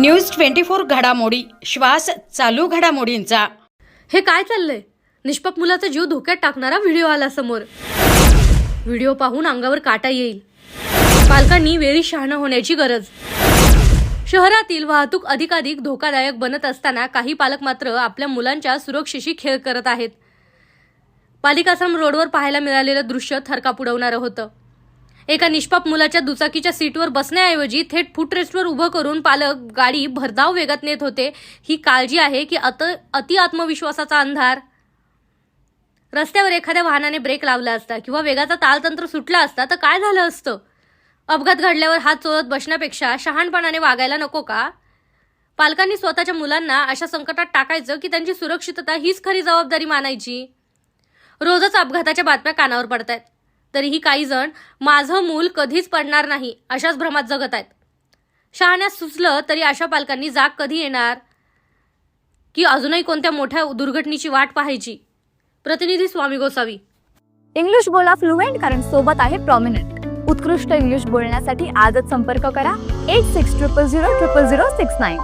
News twenty four घडामोडी. श्वास चालू घडामोडींचा. हे काय चाललंय? निष्पाप मुलाचा जीव धोक्यात टाकणारा व्हिडिओ आला समोर. व्हिडिओ पाहून अंगावर काटा येईल. पालकांनी वेळी शहाणं होण्याची गरज. शहरातील वाहतूक अधिकाधिक धोकादायक बनत असताना काही पालक मात्र आपल्या मुलांच्या सुरक्षेशी खेळ करत आहेत. पालिकाश्रम रोडवर पाहायला मिळालेलं दृश्य थरकाप उडवणारं होतं. एका निष्पाप मुलाच्या दुचाकीच्या सीटवर बसण्याऐवजी थेट फुटरेस्टवर उभं करून पालक गाडी भरधाव वेगात नेत होते. ही काळजी आहे की अत अति आत्मविश्वासाचा अंधार. रस्त्यावर एखाद्या वाहनाने ब्रेक लावला असता किंवा वेगाचा तालतंत्र सुटला असता तर काय झालं असतं? अपघात घडल्यावर हात चोळत बसण्यापेक्षा शहाणपणाने वागायला नको का? पालकांनी स्वतःच्या मुलांना अशा संकटात टाकायचं की त्यांची सुरक्षितता हीच खरी जबाबदारी मानायची? रोजच अपघाताच्या बातम्या कानावर पडतायत. तरीही काही जण माझं मूल कधीच पडणार नाही अशाच भ्रमात जगत आहेत. शहाण्यास सुचलं तरी अशा पालकांनी जाग कधी येणार? की अजूनही कोणत्या मोठ्या दुर्घटनेची वाट पाहायची? प्रतिनिधी स्वामी गोसावी. इंग्लिश बोला फ्लुएंट कारण सोबत आहे प्रॉमिनंट उत्कृष्ट इंग्लिश बोलण्यासाठी आजच संपर्क करा. Eight six triple zero triple zero six nine